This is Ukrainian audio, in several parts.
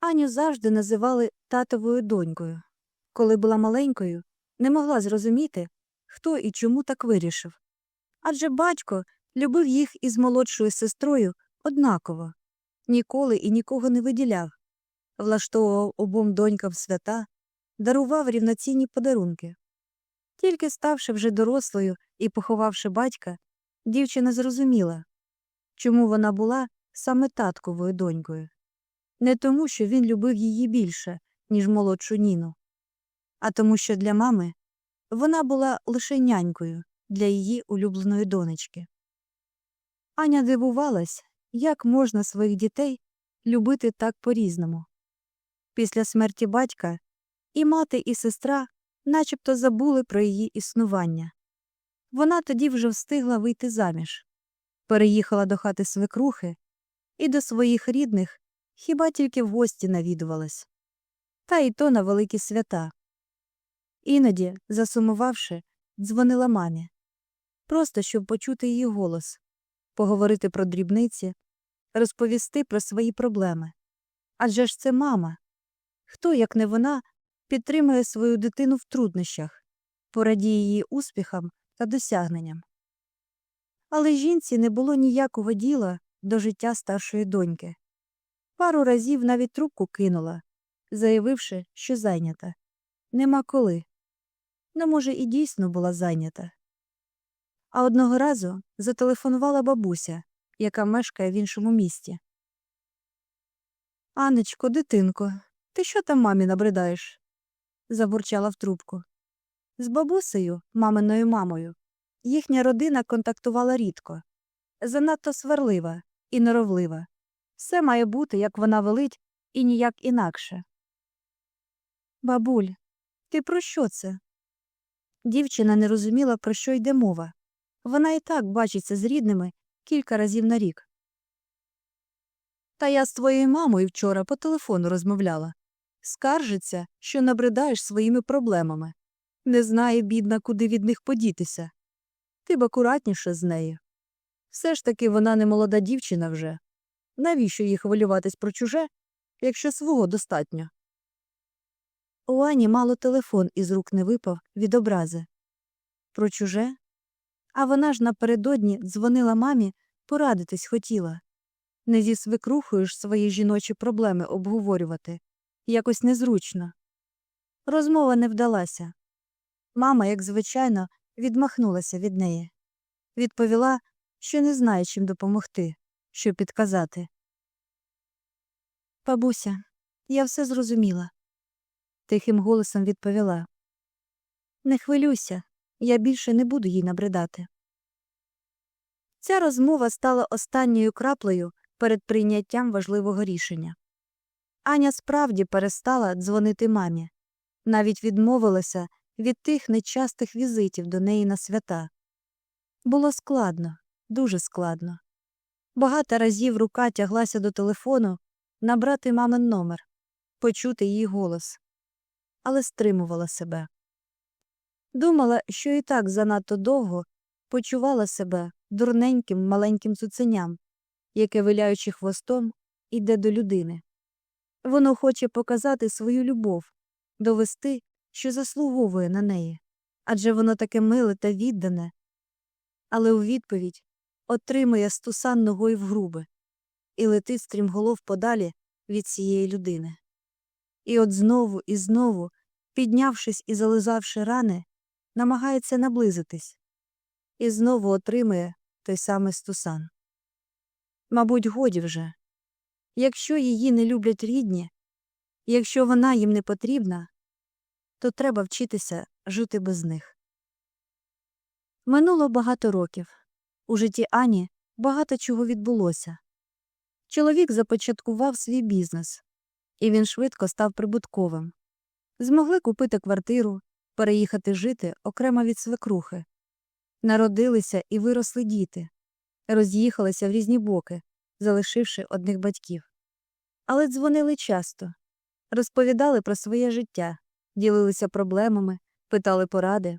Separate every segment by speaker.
Speaker 1: Аню завжди називали татовою донькою. Коли була маленькою, не могла зрозуміти, хто і чому так вирішив. Адже батько любив їх із молодшою сестрою однаково, ніколи і нікого не виділяв, влаштовував обом донькам свята, дарував рівноцінні подарунки. Тільки ставши вже дорослою і поховавши батька, дівчина зрозуміла, чому вона була саме татковою донькою. Не тому, що він любив її більше, ніж молодшу Ніну, а тому, що для мами вона була лише нянькою для її улюбленої донечки. Аня дивувалась, як можна своїх дітей любити так по-різному. Після смерті батька і мати, і сестра начебто забули про її існування. Вона тоді вже встигла вийти заміж, переїхала до хати свекрухи і до своїх рідних хіба тільки в гості навідувалась. Та й то на великі свята. Іноді, засумувавши, дзвонила мамі. Просто щоб почути її голос, поговорити про дрібниці, розповісти про свої проблеми. Адже ж це мама. Хто, як не вона, підтримує свою дитину в труднощах, порадіє її успіхам та досягненням. Але жінці не було ніякого діла до життя старшої доньки. Пару разів навіть трубку кинула, заявивши, що зайнята. Нема коли. Ну, може, і дійсно була зайнята. А одного разу зателефонувала бабуся, яка мешкає в іншому місті. Анечко, дитинко, ти що там мамі набридаєш? забурчала в трубку. З бабусею, маминою мамою, їхня родина контактувала рідко, занадто сварлива і норовлива. Все має бути, як вона велить, і ніяк інакше. Бабуль, ти про що це? Дівчина не розуміла, про що йде мова. Вона і так бачиться з рідними кілька разів на рік. Та я з твоєю мамою вчора по телефону розмовляла. Скаржиться, що набридаєш своїми проблемами. Не знає, бідна, куди від них подітися. Ти б акуратніше з нею. Все ж таки вона не молода дівчина вже. Навіщо їй хвилюватись про чуже, якщо свого достатньо? У Ані мало телефон із рук не випав від образи. Про чуже? А вона ж напередодні дзвонила мамі, порадитись хотіла. Не зі свекрухою ж свої жіночі проблеми обговорювати. Якось незручно. Розмова не вдалася. Мама, як звичайно, відмахнулася від неї. Відповіла, що не знає, чим допомогти, що підказати. Бабуся, я все зрозуміла, тихим голосом відповіла. Не хвилюйся, я більше не буду їй набридати. Ця розмова стала останньою краплею перед прийняттям важливого рішення. Аня справді перестала дзвонити мамі, навіть відмовилася від тих нечастих візитів до неї на свята. Було складно, дуже складно. Багато разів рука тяглася до телефону набрати мамин номер, почути її голос, але стримувала себе. Думала, що і так занадто довго почувала себе дурненьким маленьким цуценям, яке, виляючи хвостом, іде до людини. Воно хоче показати свою любов, довести, що заслуговує на неї, адже воно таке миле та віддане, але у відповідь отримує стусан ногою в груби і летить стрімголов подалі від цієї людини. І от знову і знову, піднявшись і зализавши рани, намагається наблизитись і знову отримує той самий стусан. Мабуть, годі вже. Якщо її не люблять рідні, якщо вона їм не потрібна, то треба вчитися жити без них. Минуло багато років. У житті Ані багато чого відбулося. Чоловік започаткував свій бізнес, і він швидко став прибутковим. Змогли купити квартиру, переїхати жити окремо від свекрухи. Народилися і виросли діти, роз'їхалися в різні боки, залишивши одних батьків. Але дзвонили часто, розповідали про своє життя, ділилися проблемами, питали поради.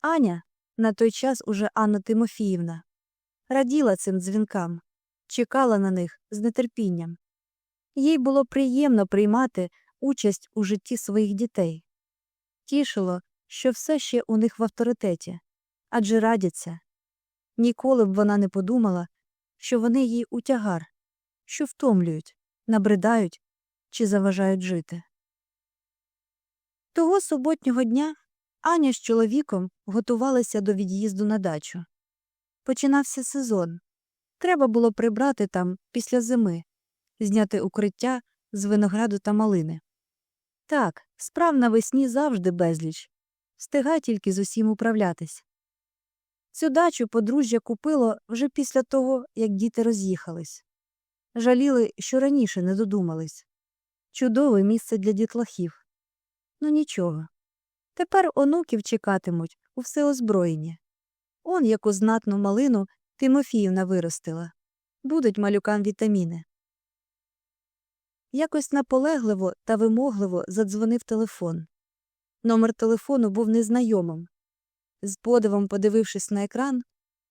Speaker 1: Аня, на той час уже Анна Тимофіївна, раділа цим дзвінкам, чекала на них з нетерпінням. Їй було приємно приймати участь у житті своїх дітей. Тішило, що все ще у них в авторитеті, адже радяться. Ніколи б вона не подумала, що вони їй у тягар, що втомлюють, набридають чи заважають жити. Того суботнього дня Аня з чоловіком готувалися до від'їзду на дачу. Починався сезон. Треба було прибрати там після зими, зняти укриття з винограду та малини. Так, справ навесні завжди безліч. Встигай тільки з усім управлятись. Цю дачу подружжя купило вже після того, як діти роз'їхались. Жаліли, що раніше не додумались. Чудове місце для дітлахів. Ну нічого. Тепер онуків чекатимуть у всеозброєнні. Он яку знатну малину Тимофіївна виростила. Будуть малюкам вітаміни. Якось наполегливо та вимогливо задзвонив телефон. Номер телефону був незнайомим. З подивом подивившись на екран,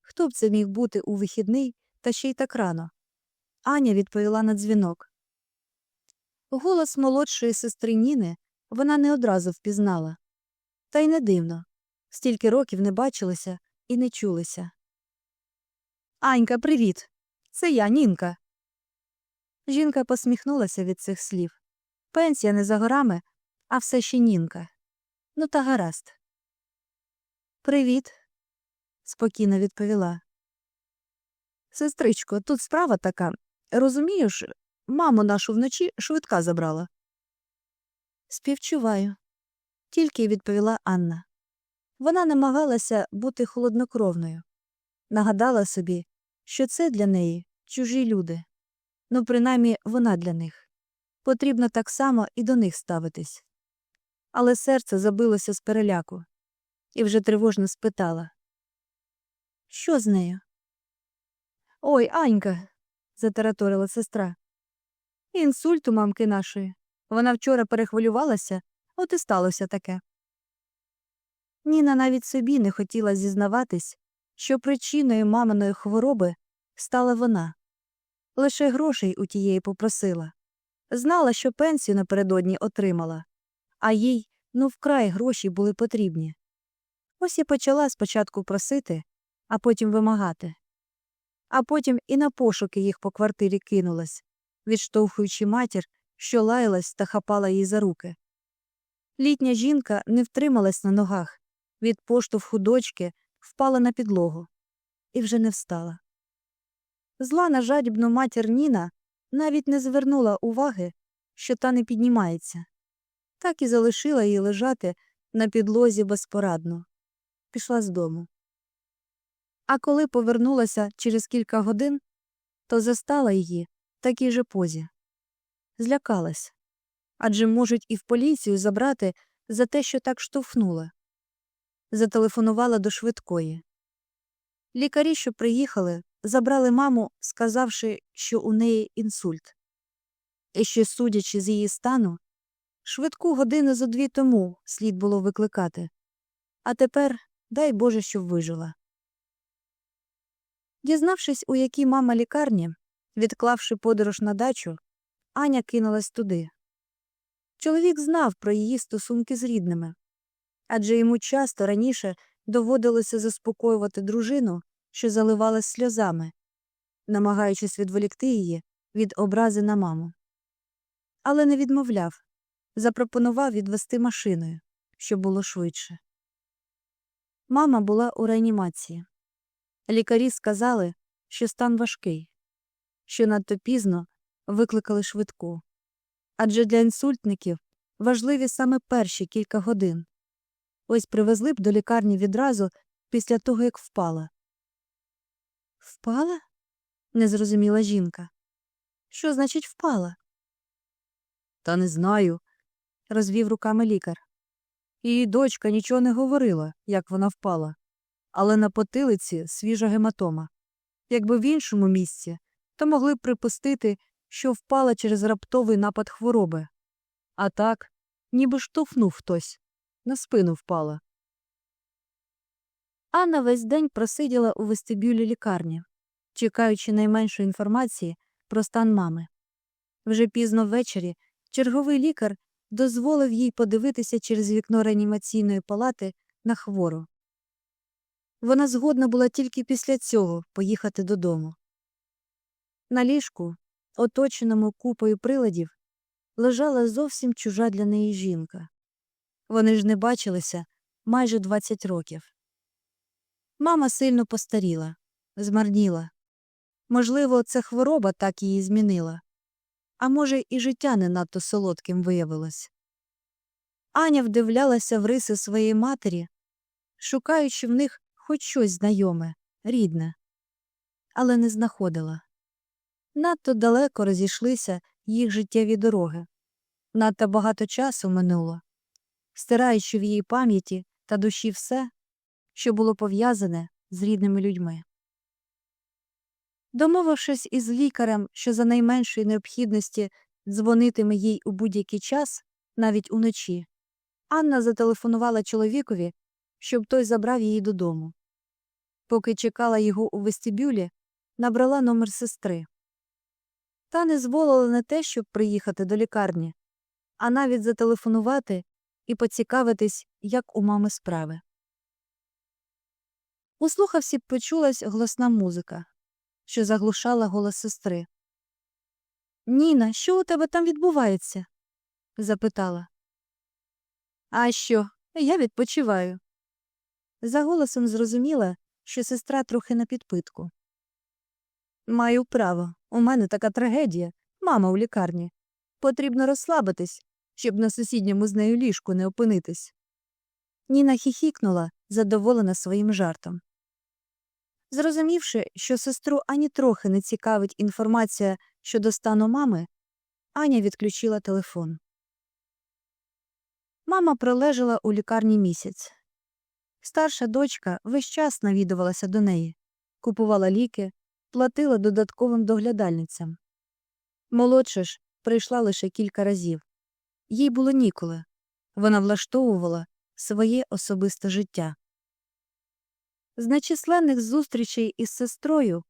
Speaker 1: хто б це міг бути у вихідний та ще й так рано. Аня відповіла на дзвінок. Голос молодшої сестри Ніни вона не одразу впізнала. Та й не дивно. Стільки років не бачилися і не чулися. Анька, привіт. Це я, Нінка. Жінка посміхнулася від цих слів. Пенсія не за горами, а все ще Нінка. Ну, та гаразд. Привіт, спокійно відповіла. Сестричко, тут справа така. Розумієш, маму нашу вночі швидка забрала. Співчуваю, тільки відповіла Анна. Вона намагалася бути холоднокровною. Нагадала собі, що це для неї чужі люди. Ну, принаймні, вона для них. Потрібно так само і до них ставитись. Але серце забилося з переляку і вже тривожно спитала Що з нею? Ой, Анька, затараторила сестра. Інсульт у мамки нашої. Вона вчора перехвилювалася, от і сталося таке. Ніна навіть собі не хотіла зізнаватись, що причиною маминої хвороби стала вона. Лише грошей у тієї попросила. Знала, що пенсію напередодні отримала, а їй ну вкрай гроші були потрібні. Ось і почала спочатку просити, а потім вимагати. А потім і на пошуки їх по квартирі кинулась, відштовхуючи матір, що лаялась та хапала її за руки. Літня жінка не втрималась на ногах, від поштовху дочки впала на підлогу і вже не встала. Зла на жадібну матір Ніна навіть не звернула уваги, що та не піднімається, так і залишила її лежати на підлозі безпорадно. Пішла з дому. А коли повернулася через кілька годин, то застала її в такій же позі. Злякалась адже можуть і в поліцію забрати за те, що так штовхнула. Зателефонувала до швидкої. Лікарі, що приїхали, забрали маму, сказавши, що у неї інсульт. І ще, судячи з її стану, швидку годину зо дві тому слід було викликати. А тепер дай Боже, щоб вижила. Дізнавшись, у якій мама лікарні, відклавши подорож на дачу, Аня кинулась туди. Чоловік знав про її стосунки з рідними, адже йому часто раніше доводилося заспокоювати дружину, що заливалась сльозами, намагаючись відволікти її від образи на маму. Але не відмовляв, запропонував відвести машиною, щоб було швидше. Мама була у реанімації. Лікарі сказали, що стан важкий, що надто пізно викликали швидку. Адже для інсультників важливі саме перші кілька годин. Ось привезли б до лікарні відразу після того, як впала. Впала? не зрозуміла жінка. Що значить впала? Та не знаю, розвів руками лікар. Її дочка нічого не говорила, як вона впала, але на потилиці свіжа гематома. Якби в іншому місці, то могли б припустити, що впала через раптовий напад хвороби. А так, ніби штовхнув хтось, на спину впала. Анна весь день просиділа у вестибюлі лікарні, чекаючи найменшої інформації про стан мами. Вже пізно ввечері черговий лікар дозволив їй подивитися через вікно реанімаційної палати на хвору. Вона згодна була тільки після цього поїхати додому. На ліжку, оточеному купою приладів, лежала зовсім чужа для неї жінка. Вони ж не бачилися майже 20 років. Мама сильно постаріла, змарніла. Можливо, це хвороба так її змінила. А може, і життя не надто солодким виявилось. Аня вдивлялася в риси своєї матері, шукаючи в них хоч щось знайоме, рідне, але не знаходила. Надто далеко розійшлися їх життєві дороги, надто багато часу минуло, стираючи в її пам'яті та душі все, що було пов'язане з рідними людьми. Домовившись із лікарем, що за найменшої необхідності дзвонитиме їй у будь-який час, навіть уночі, Анна зателефонувала чоловікові, щоб той забрав її додому. Поки чекала його у вестибюлі, набрала номер сестри. Та не зволила не те, щоб приїхати до лікарні, а навіть зателефонувати і поцікавитись, як у мами справи. У слухавці почулась голосна музика, що заглушала голос сестри. Ніна, що у тебе там відбувається? запитала. А що? Я відпочиваю. За голосом зрозуміла, що сестра трохи на підпитку. Маю право. У мене така трагедія. Мама у лікарні. Потрібно розслабитись, щоб на сусідньому з нею ліжку не опинитись. Ніна хіхікнула, задоволена своїм жартом. Зрозумівши, що сестру ані трохи не цікавить інформація щодо стану мами, Аня відключила телефон. Мама пролежала у лікарні місяць. Старша дочка весь час навідувалася до неї, купувала ліки, платила додатковим доглядальницям. Молодша ж прийшла лише кілька разів. Їй було ніколи. Вона влаштовувала своє особисте життя. З нечисленних зустрічей із сестрою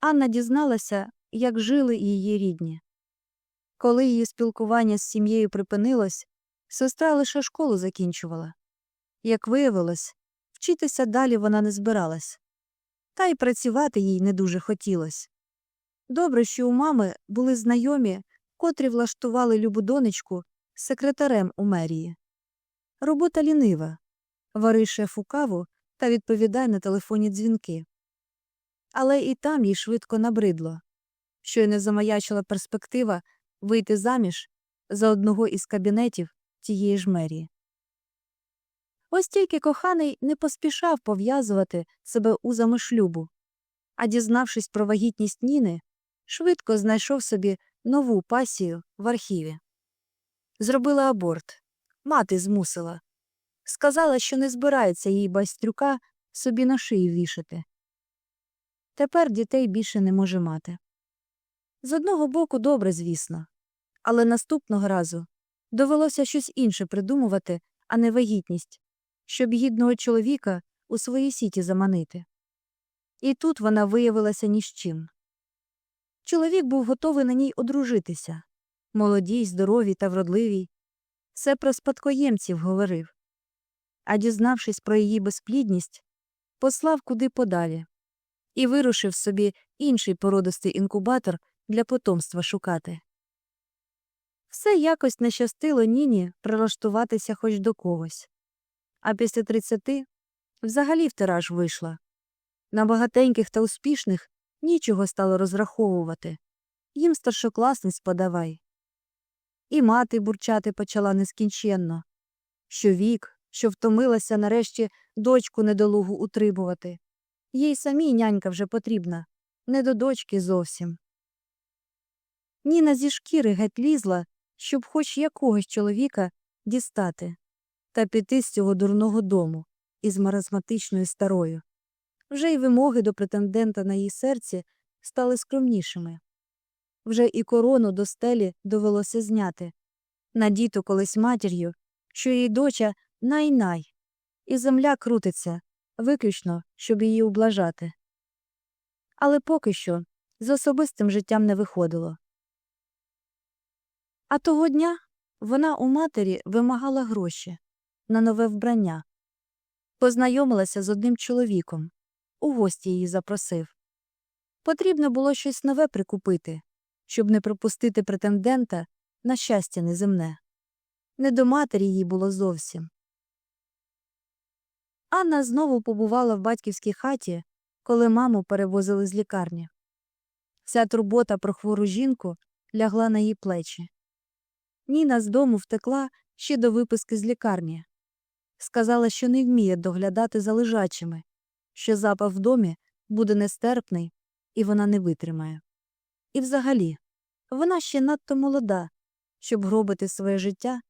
Speaker 1: Анна дізналася, як жили її рідні. Коли її спілкування з сім'єю припинилось, сестра лише школу закінчувала. Як виявилось, вчитися далі вона не збиралась, та й працювати їй не дуже хотілось. Добре, що у мами були знайомі, котрі влаштували любу донечку секретарем у мерії. Робота лінива. Вари шефу каву та відповідай на телефонні дзвінки. Але і там їй швидко набридло, що й не замаячила перспектива вийти заміж за одного із кабінетів тієї ж мерії. Ось тільки коханий не поспішав пов'язувати себе узами шлюбу, а дізнавшись про вагітність Ніни, швидко знайшов собі нову пасію в архіві. Зробила аборт. Мати змусила. Сказала, що не збирається їй байстрюка собі на шию вішати. Тепер дітей більше не може мати. З одного боку, добре, звісно, але наступного разу довелося щось інше придумувати, а не вагітність, щоб гідного чоловіка у свої сіті заманити. І тут вона виявилася ні з чим. Чоловік був готовий на ній одружитися молодій, здоровій та вродливій. Все про спадкоємців говорив. А дізнавшись про її безплідність, послав куди подалі і вирушив собі інший породистий інкубатор для потомства шукати. Все якось не щастило Ніні прилаштуватися хоч до когось. А після тридцяти взагалі в тираж вийшла. На багатеньких та успішних нічого стало розраховувати. Їм старшокласниць подавай. І мати бурчати почала нескінченно. Що вік, що втомилася нарешті дочку недолугу утримувати. Їй самій нянька вже потрібна, не до дочки зовсім. Ніна зі шкіри геть лізла, щоб хоч якогось чоловіка дістати та піти з цього дурного дому із маразматичною старою. Вже й вимоги до претендента на її серці стали скромнішими. Вже і корону до стелі довелося зняти, надіто колись матір'ю, що її доча най-най, і земля крутиться, виключно, щоб її ублажати. Але поки що з особистим життям не виходило. А того дня вона у матері вимагала гроші на нове вбрання. Познайомилася з одним чоловіком, у гості її запросив. Потрібно було щось нове прикупити, щоб не пропустити претендента на щастя неземне. Не до матері їй було зовсім. Анна знову побувала в батьківській хаті, коли маму перевозили з лікарні. Вся турбота про хвору жінку лягла на її плечі. Ніна з дому втекла ще до виписки з лікарні. Сказала, що не вміє доглядати за лежачими, що запах в домі буде нестерпний і вона не витримає. І взагалі, вона ще надто молода, щоб гробити своє життя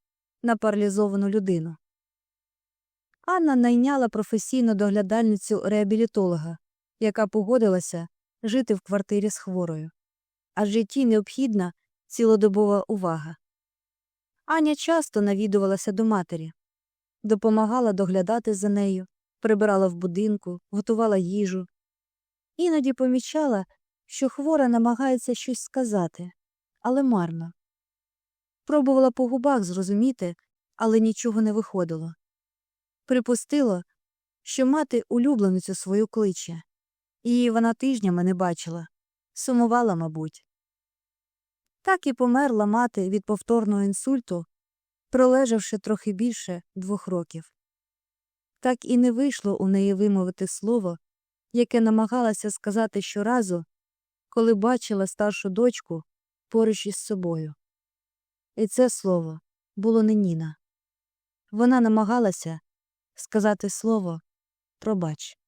Speaker 1: на паралізовану людину. Анна найняла професійну доглядальницю реабілітолога, яка погодилася жити в квартирі з хворою. А житті необхідна цілодобова увага. Аня часто навідувалася до матері, допомагала доглядати за нею, прибирала в будинку, готувала їжу. Іноді помічала, що хвора намагається щось сказати, але марно. Пробувала по губах зрозуміти, але нічого не виходило. Припустило, що мати улюбленицю свою кличе. Її вона тижнями не бачила, сумувала, мабуть. Так і померла мати від повторного інсульту, пролежавши трохи більше двох років. Так і не вийшло у неї вимовити слово, яке намагалася сказати щоразу, коли бачила старшу дочку поруч із собою. І це слово було не Ніна. Вона намагалася сказати слово пробач.